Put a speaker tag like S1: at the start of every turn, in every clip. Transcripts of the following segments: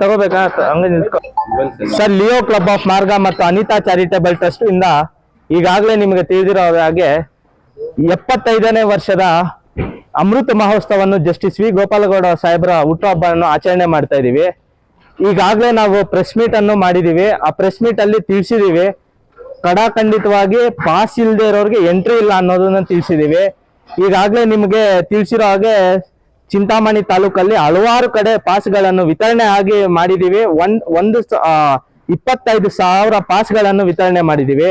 S1: ತಗೋಬೇಕಾ? Sir Leo club of ಮಾರ್ಗ ಮತ್ತು ಅನಿತಾ ಚಾರಿಟೇಬಲ್ ಟ್ರಸ್ಟ್ ಇಂದ ಈಗಾಗಲೇ ನಿಮಗೆ ತಿಳಿದಿರೋ ಹಾಗೆ ಎಪ್ಪತ್ತೈದನೇ ವರ್ಷದ ಅಮೃತ ಮಹೋತ್ಸವವನ್ನು ಜಸ್ಟಿಸ್ ವಿ. ಗೋಪಾಲಗೌಡ ಸಾಹೇಬರ ಹುಟ್ಟುಹಬ್ಬವನ್ನು ಆಚರಣೆ ಮಾಡ್ತಾ ಇದ್ದೀವಿ ಈಗಾಗಲೇ ನಾವು ಪ್ರೆಸ್ ಮೀಟ್ ಅನ್ನು ಮಾಡಿದೀವಿ. ಆ ಪ್ರೆಸ್ ಮೀಟ್ ಅಲ್ಲಿ ತಿಳಿಸಿದೀವಿ. ಕಡಾಖಂಡಿತವಾಗಿ ಪಾಸ್ ಇಲ್ಲದೆ ಇರೋರಿಗೆ ಎಂಟ್ರಿ ಇಲ್ಲ ಅನ್ನೋದನ್ನ ತಿಳಿಸಿದೀವಿ. ಈಗಾಗಲೇ ನಿಮಗೆ ತಿಳಿಸಿರೋ ಹಾಗೆ ಚಿಂತಾಮಣಿ ತಾಲೂಕಲ್ಲಿ ಹಲವಾರು ಕಡೆ ಪಾಸ್ಗಳನ್ನು ವಿತರಣೆ ಆಗಿ ಮಾಡಿದ್ದೀವಿ ಒಂದ್ ಒಂದು ಇಪ್ಪತ್ತೈದು ಸಾವಿರ ಪಾಸ್ಗಳನ್ನು ವಿತರಣೆ ಮಾಡಿದ್ದೀವಿ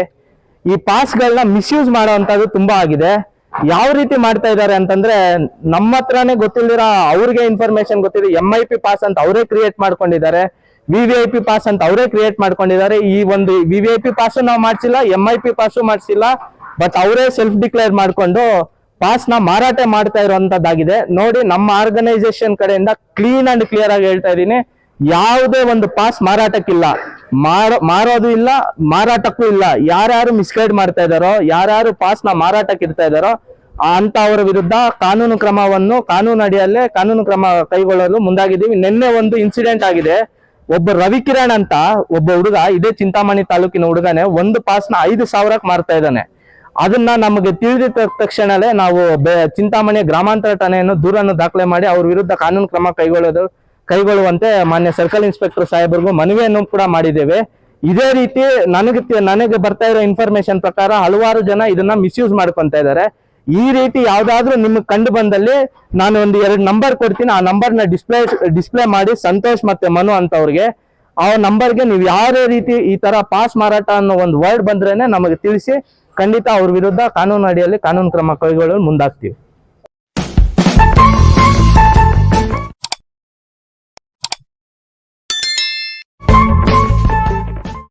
S1: ಈ ಪಾಸ್ಗಳನ್ನ ಮಿಸ್ಯೂಸ್ ಮಾಡುವಂತದ್ದು ತುಂಬಾ ಆಗಿದೆ. ಯಾವ ರೀತಿ ಮಾಡ್ತಾ ಇದ್ದಾರೆ ಅಂತಂದ್ರೆ, ನಮ್ಮ ಹತ್ರನೇ ಗೊತ್ತಿಲ್ದಿರ ಅವ್ರಿಗೆ ಇನ್ಫಾರ್ಮೇಶನ್ ಗೊತ್ತಿದೆ. ಎಂ ಐ ಪಿ ಪಾಸ್ ಅಂತ ಅವರೇ ಕ್ರಿಯೇಟ್ ಮಾಡ್ಕೊಂಡಿದ್ದಾರೆ. V V I P pass ಅಂತ ಅವರೇ ಕ್ರಿಯೇಟ್ ಮಾಡ್ಕೊಂಡಿದ್ದಾರೆ. ಈ ಒಂದು V V I P pass ನಾವು ಮಾಡಿಸಿಲ್ಲ ಎಂ ಐ ಪಿ ಪಾಸು ಮಾಡಿಸಿಲ್ಲ ಬಟ್ ಅವರೇ ಸೆಲ್ಫ್ ಡಿಕ್ಲೇರ್ ಮಾಡ್ಕೊಂಡು ಪಾಸ್ನ ಮಾರಾಟ ಮಾಡ್ತಾ ಇರುವಂತದ್ದಾಗಿದೆ. ನೋಡಿ, ನಮ್ಮ ಆರ್ಗನೈಸೇಷನ್ ಕಡೆಯಿಂದ ಕ್ಲೀನ್ ಅಂಡ್ ಕ್ಲಿಯರ್ ಆಗಿ ಹೇಳ್ತಾ ಇದ್ದೀನಿ. ಯಾವುದೇ ಒಂದು ಪಾಸ್ ಮಾರಾಟಕ್ಕಿಲ್ಲ. ಮಾರೋ ಮಾರೋದು ಇಲ್ಲ, ಮಾರಾಟಕ್ಕೂ ಇಲ್ಲ. ಯಾರ್ಯಾರು ಮಿಸ್ಗೈಡ್ ಮಾಡ್ತಾ ಇದ್ದಾರೋ, ಯಾರ್ಯಾರು ಪಾಸ್ನ ಮಾರಾಟಕ್ಕೆ ಇಡ್ತಾ ಇದಾರೋ ಅಂತವರ ವಿರುದ್ಧ ಕಾನೂನು ಕ್ರಮವನ್ನು ಕಾನೂನು ಅಡಿಯಲ್ಲೇ ಕಾನೂನು ಕ್ರಮ ಕೈಗೊಳ್ಳಲು ಮುಂದಾಗಿದ್ದೀವಿ. ನಿನ್ನೆ ಒಂದು ಇನ್ಸಿಡೆಂಟ್ ಆಗಿದೆ. ಒಬ್ಬ ರವಿಕಿರಣ್ ಅಂತ ಒಬ್ಬ ಹುಡುಗ, ಇದೇ ಚಿಂತಾಮಣಿ ತಾಲೂಕಿನ ಹುಡುಗನೇ, ಒಂದು ಪಾಸ್ನ ಐದು ಸಾವಿರಕ್ಕೆ ಮಾರ್ತಾ ಇದ್ದಾನೆ. ಅದನ್ನ ನಮಗೆ ತಿಳಿದ ತಕ್ಷಣವೇ ನಾವು ಚಿಂತಾಮಣಿ ಗ್ರಾಮಾಂತರ ಠಾಣೆಯನ್ನು ದೂರನ್ನು ದಾಖಲೆ ಮಾಡಿ ಅವ್ರ ವಿರುದ್ಧ ಕಾನೂನು ಕ್ರಮ ಕೈಗೊಳ್ಳೋದು, ಕೈಗೊಳ್ಳುವಂತೆ ಮಾನ್ಯ ಸರ್ಕಲ್ ಇನ್ಸ್ಪೆಕ್ಟರ್ ಸಾಹೇಬರಿಗೂ ಮನವಿಯನ್ನು ಕೂಡ ಮಾಡಿದ್ದೇವೆ. ಇದೇ ರೀತಿ ನನಗೆ ನನಗೆ ಬರ್ತಾ ಇರೋ ಇನ್ಫಾರ್ಮೇಶನ್ ಪ್ರಕಾರ ಹಲವಾರು ಜನ ಇದನ್ನ ಮಿಸ್ಯೂಸ್ ಮಾಡ್ಕೊಂತ ಇದ್ದಾರೆ. ಈ ರೀತಿ ಯಾವ್ದಾದ್ರು ನಿಮ್ಗೆ ಕಂಡು ಬಂದಲ್ಲಿ ನಾನು ಒಂದು ಎರಡು ನಂಬರ್ ಕೊಡ್ತೀನಿ. ಆ ನಂಬರ್ನ ಡಿಸ್ಪ್ಲೇ ಡಿಸ್ಪ್ಲೇ ಮಾಡಿ ಸಂತೋಷ್ ಮತ್ತೆ ಮನು ಅಂತವ್ರಿಗೆ. ಆ ನಂಬರ್ಗೆ ನೀವು ಯಾವುದೇ ರೀತಿ ಈ ತರ ಪಾಸ್ ಮಾರಾಟ ಅನ್ನೋ ಒಂದು ವರ್ಡ್ ಬಂದ್ರೇನೆ ನಮಗೆ ತಿಳಿಸಿ ಖಂಡಿತ ಅವ್ರ ವಿರುದ್ಧ ಕಾನೂನು ಅಡಿಯಲ್ಲಿ ಕಾನೂನು ಕ್ರಮ ಕೈಗೊಳ್ಳಲು ಮುಂದಾಗ್ತೀವಿ.